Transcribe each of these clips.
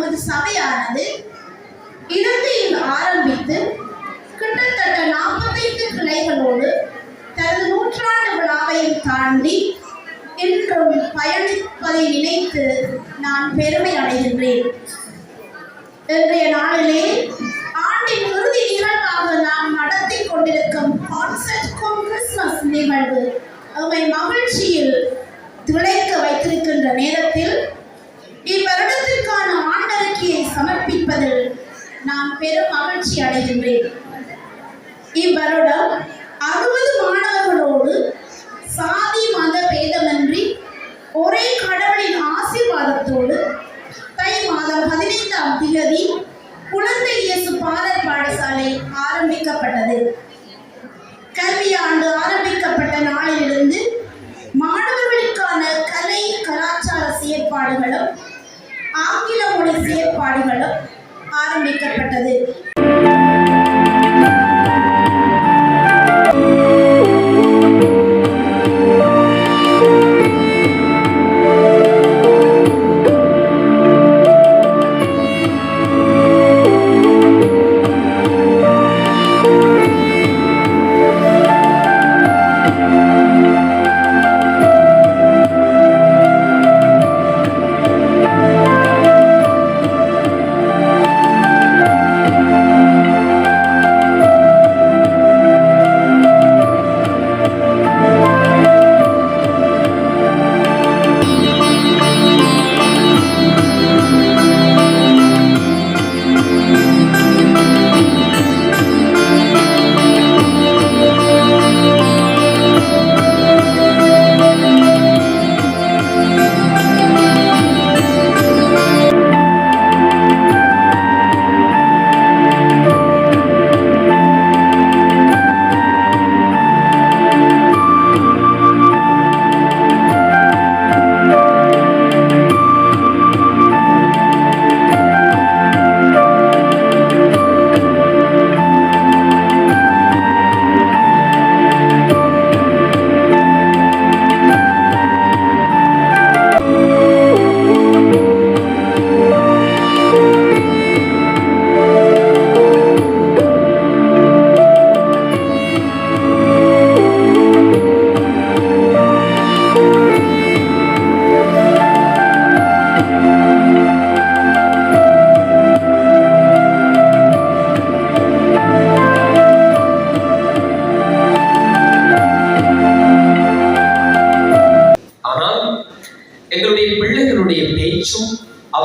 நமது சபையானது இலங்கையில் ஆரம்பித்து கிட்டத்தட்ட நாற்பத்தைந்து கிளைகளோடு தனது நூற்றாண்டு விழாவையும் தாண்டி இன்றும் பயணிப்பதை நினைத்து நான் பெருமை அடைகின்றேன். இன்றைய நாளிலே ஆண்டின் இறுதி நிகழ்வாக நாம் நடத்தி கொண்டிருக்கும் கான்சர்ட் கிறிஸ்மஸ் நிகழ்வு நம்மை மகிழ்ச்சியில் துளைக்க வைத்திருக்கின்ற நேரத்தில் இவ்வருடத்தில் வாழ்க்கையை சமர்ப்பிப்பதில் நான் பெரும் மகிழ்ச்சி அடைகின்றேன். இவ்வருடம் அறுபது ஆரம்பிக்கப்பட்டது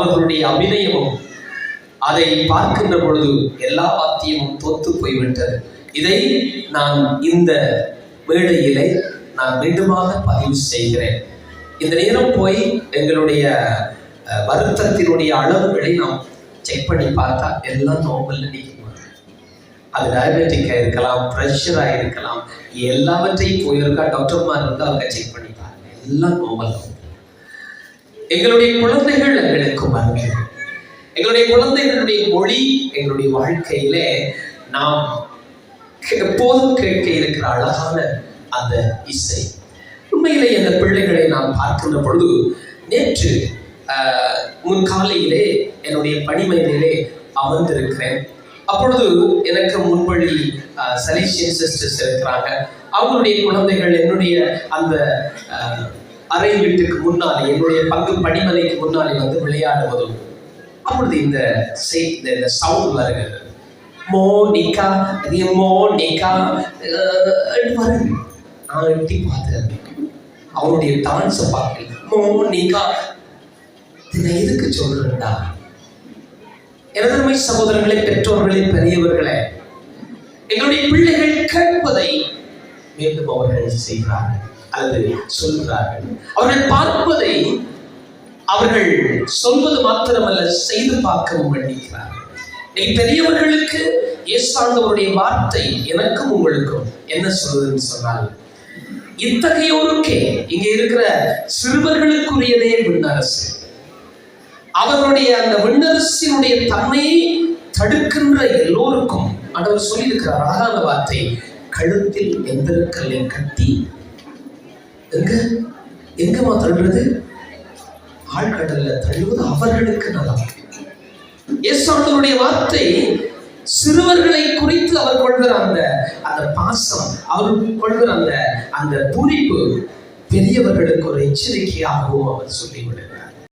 அவர்களுடைய அபிநயமும் அதை பார்க்கின்ற பொழுது எல்லா வாத்தியமும் தோத்து போய்விட்டது. இதை நான் இந்த மேடையிலே நான் மீண்டுமாக பதிவு செய்கிறேன். இந்த நேரம் போய் எங்களுடைய வருத்தத்தினுடைய அளவுகளை நாம் செக் பண்ணி பார்த்தா எல்லாம் நார்மல்ல நிற்கும். அது டயபெட்டிக்காக இருக்கலாம் ப்ரெஷராக இருக்கலாம் எல்லாவற்றையும் போயிருக்கா டாக்டர்மார் வந்து அவங்க செக் பண்ணி பாருங்க. எல்லாம் நார்மல் எங்களுடைய குழந்தைகள் எங்களுக்கு எங்களுடைய குழந்தைகளுடைய மொழி எங்களுடைய வாழ்க்கையிலே நாம் எப்போதும் கேட்க இருக்கிற அழகான அந்த இசை. உண்மையிலே அந்த பிள்ளைகளை நான் பார்க்கின்ற பொழுது நேற்று முன் முன்காலையிலே என்னுடைய பணிமையிலே அமர்ந்திருக்கிறேன். அப்பொழுது எனக்கு முன்படி சலீஷியன் சிஸ்டர்ஸ் இருக்கிறாங்க. அவங்களுடைய குழந்தைகள் என்னுடைய அந்த அறை வீட்டுக்கு முன்னாலே என்னுடைய பங்கு பணிமனைக்கு முன்னாலே வந்து விளையாடுவதும் அப்பொழுது இந்த இந்த சவுண்ட் வருகிறது மோனிகா அது மோனிகா வருது நான் எட்டி பார்த்தேன் அவருடைய டான்ஸை பார்க்கல மோனிகா. இதை நான் எதுக்கு சொல்றேன்டா? எனதருமை சகோதரர்களே பெற்றோர்களே பெரியவர்களே எங்களுடைய பிள்ளைகள் கேட்பதை மீண்டும் அவர்கள் செய்கிறார்கள் அல்லது சொல்கிறார்கள். அவர்கள் பார்ப்பதை அவர்கள் சொல்வது மாத்திரமல்ல செய்து பார்க்கவும் வேண்டிக்கிறார்கள் நீ பெரியவர்களுக்கு இயேசாண்டவருடைய வார்த்தை எனக்கும் உங்களுக்கும் என்ன சொல்வதுன்னு சொன்னால் இத்தகையோருக்கே இங்கே இருக்கிற சிறுவர்களுக்குரியதே விண்ணரசு. அவருடைய அந்த விண்ணரசினுடைய தன்மையை தடுக்கின்ற எல்லோருக்கும் ஆண்டவர் சொல்லியிருக்கிறார். அழகான வார்த்தை கழுத்தில் எந்திரக்கல்லை கட்டி எங்க எங்கம்மா தள்ளுறது? ஆழ்கடல்ல தழுவது அவர்களுக்கு நலம். இயேசுடைய வார்த்தை சிறுவர்களை குறித்து அவர் கொள்கிற அந்த அந்த பாசம் அவர் கொள்கிற அந்த அந்த பூரிப்பு பெரியவர்களுக்கு ஒரு எச்சரிக்கையாகவும் அவர் சொல்லிவிடுகிறார்